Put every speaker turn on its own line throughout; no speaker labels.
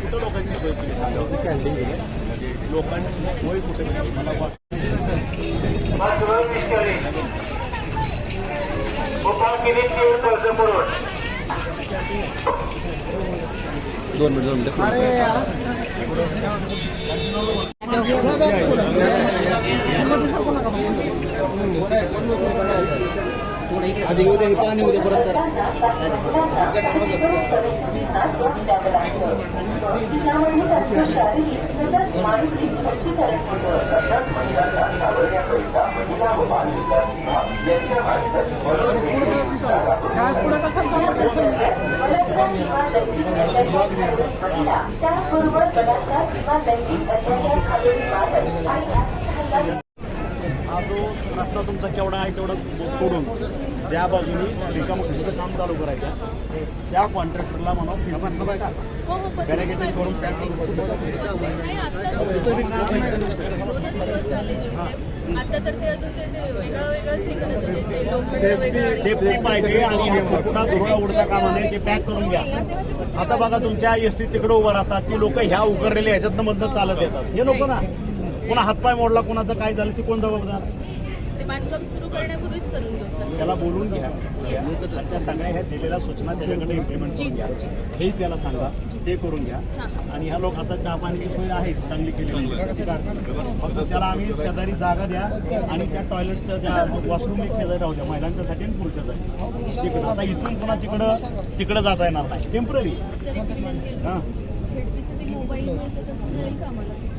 कुठं लोकांची सोय केली सांगा कॅन्टीन केली लोकांची सोय कुठे केली मला वाटतं दोन मिनिट दोन मिनिट आधी उद्या पाणी उद्या परत
त्याचबरोबर
हा जो रस्ता तुमचा केवढा आहे तेवढा सोडून त्या बाजूनी रिकामं काम चालू करायचं त्या कॉन्ट्रॅक्टरला म्हणा बॅरिकेटिंग करून
हे
सेफ्टी पाहिजे आणि पुन्हा धुळा उडता कामा नये ते पॅक करून घ्या. आता बघा तुमच्या एस टी तिकडे उभं राहतात ती लोक ह्या उकरलेल्या ह्याच्यातनं मधनं चालत येतात. हे लोक ना. कोणा हातपाय मोडला कोणाचं काय झालं ती कोण जबाबदार?
ते बांधकाम सुरू करण्यापूर्वीच करून घेऊ सर.
त्याला बोलून घ्या. त्या सगळ्या ह्या दिलेल्या सूचना त्याच्याकडे इम्प्लिमेंट करून घ्या. हेही त्याला सांगा. ते करून घ्या. आणि ह्या लोक आता चहा पाण्याची सोय आहे चांगली केली फक्त त्याला आम्ही शेजारी जागा द्या आणि त्या टॉयलेटच्या त्या वॉशरूम एक शेजारी राहू द्या. महिलांच्यासाठी आणि पुरुषासाठी तिकडं आता इथून पुन्हा तिकडं तिकडं जाता येणार नाही.
टेंपररी.
हां.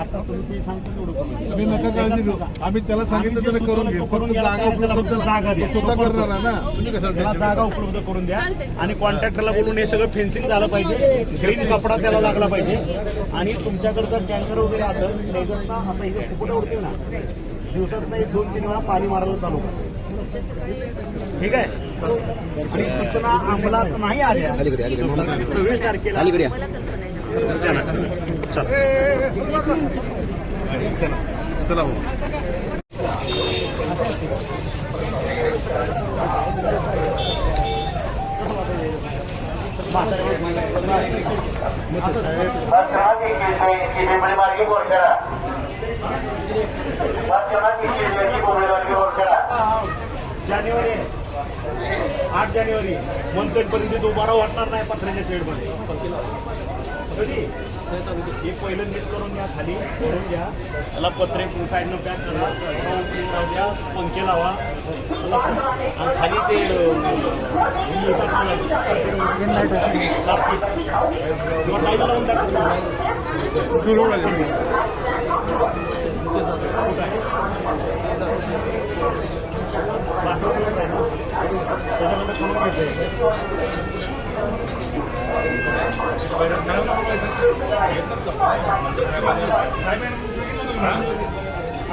आता तुम्ही ते सांगतो
नका काळजी घेऊ. आम्ही त्याला सांगितलं त्याने करून घे. फक्त जागा उपलब्ध
जागा द्या.
तो स्वतः करणार आहे ना?
त्याला जागा उपलब्ध करून द्या. आणि कॉन्ट्रॅक्टरला बोलून हे सगळं फेन्सिंग झालं पाहिजे. ग्रीन कपडा त्याला लागला पाहिजे. आणि तुमच्याकडे जर टँकर वगैरे असेल त्याच्यात आता इथे कुठे उडतील ना. दिवसात एक दोन तीन वेळा पाणी मारायला चालू करा. ठीक आहे? आणि सूचना अंमलात नाही आल्या. सव्वीस तारखेला. चला
चला
जानेवारी आठ जानेवारी मंथनपर्यंत उभारा वाटणार नाही पत्र्याच्या शेडमध्ये हे पहिलं नीट करून घ्या खाली करून घ्या त्याला पत्रे साईडनं पॅक करा opening द्या पंखे लावा आणि खाली ते अं, लावून टाका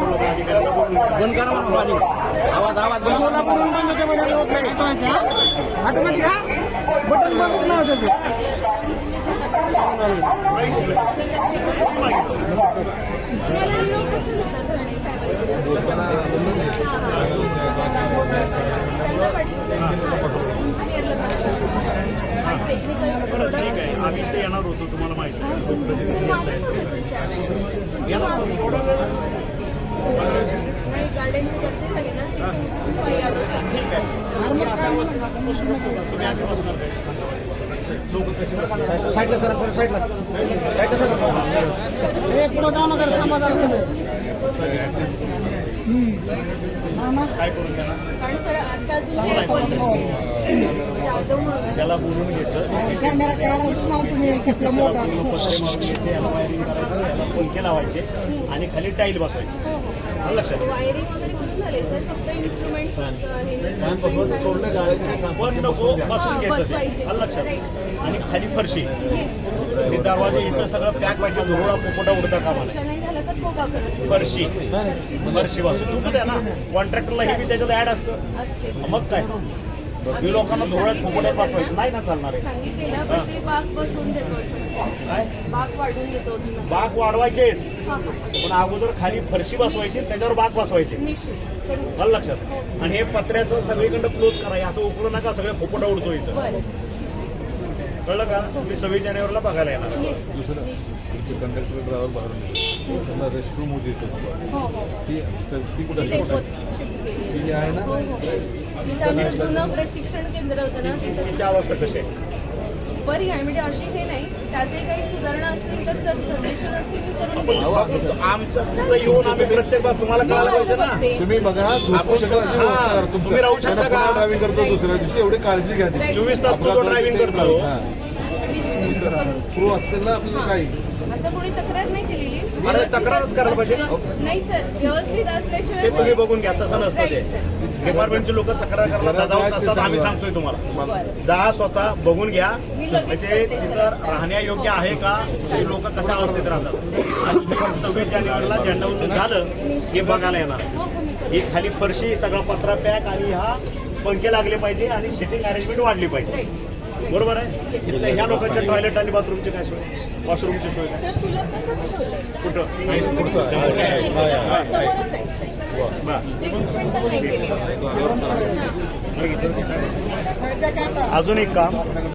बंद करा म्हणून पाणी आवाज आवाज बरं, ठीक आहे आम्ही इथे येणार होतो तुम्हाला माहिती आहे. लोकप्रतिनिधी येत आहेत. या ना, थोडा वेळ
नाही गार्डनची करते सगळी ना खूप आलो
ठीक आहे तुम्ही अशा पद्धतीने बसू शकता. तुम्ही आधी बसणार काय? लोकं कशी बसतात?
साईडला करा सर साईडला साईडला
काय
सर आता अजून ते जाधव म्हणून
त्याला बोलून घ्यायचं. पंखे लावायचे आणि खाली टाईल बसवायची. लक्षात? पण नको बसून घ्यायचं लक्षात? आणि खाली फरशी. हे दरवाजे इथं सगळं पॅक व्हायचं धुळा पोपटा उडता कामा नाही
नाही झालं तर फोगा करत
फरशी. फरशी. बसून ना? कॉन्ट्रॅक्टरला हे बी त्याच्यात ऍड असते. मग काय? मी लोकांना धुळ्यात पोपट्यात बसवायचं. नाही ना चालणार आहे
सांगितलेलं पण ते बाग बसवून देतो.
काय?
बाग वाढून देतो अजून
बाग वाढवायचेच. पण अगोदर खाली फरशी बसवायची त्याच्यावर बाग बसवायची. मला लक्षात. आणि हे पत्र्याचं सगळीकडे क्लोज करा हे असं उकळू नका सगळं फोपोटा उडतो इथं. कळलं का? तुम्ही सव्वीस जानेवारीला बघायला येणार.
दुसरं कंडक्टर ड्रायव्हर बाहेरून त्यांना रेस्टरूम होती.
हो हो.
ती ती कुठं. ती आहे ना?
हो हो. प्रशिक्षण केंद्र होतं ना तिथं
तिची अवस्था कशी आहे?
बरी आहे म्हणजे अशी हे नाही त्याचे काही सुधारणा असतील तर सजेशन असतील मी करून देईन.
तिथं येऊन आम्ही प्रत्येक बाब तुम्हाला कळायला पाहिजे ना.
तुम्ही बघा झोपू
आपण-
शकता अशी
हा,
व्यवस्था करा
तुम्ही
तुमच्या
राहू शकता का?
ड्रायव्हिंग करतो दुसऱ्या दिवशी एवढी काळजी घ्या ती.
चोवीस तास तो ड्रायव्हिंग करतो
हा.
निश्चित करून.
क्रू असतील ना आपल्याला काही
असं कोणी तक्रार नाही केलेली
अरे तक्रारच करायला पाहिजे ना
नाही सर व्यवस्थित
ते
असल्याशिवाय
तुम्ही बघून घ्या तसं नसतं ते
Right, sir.
डिपार्टमेंटचे लोक तक्रार करायला जाऊन असतात आम्ही सांगतोय तुम्हाला. जा स्वतः बघून घ्या. म्हणजे तिथं. राहण्यायोग्य आहे का ते लोक कशा अवस्थेत राहतात? आणि सव्वीस जानेवारीला झेंडा उचलून झालं हे बघायला येणार.
हो हो.
ही खाली फरशी सगळा पत्रा पॅक आणि हा पंखे लागले पाहिजे आणि सिटिंग अरेंजमेंट वाढली पाहिजे. बरोबर आहे? इथल्या ह्या लोकांच्या टॉयलेट आणि बाथरूमची काय सोय? वॉशरूमची सोय काय? कुठं? बरं. अजून एक काम.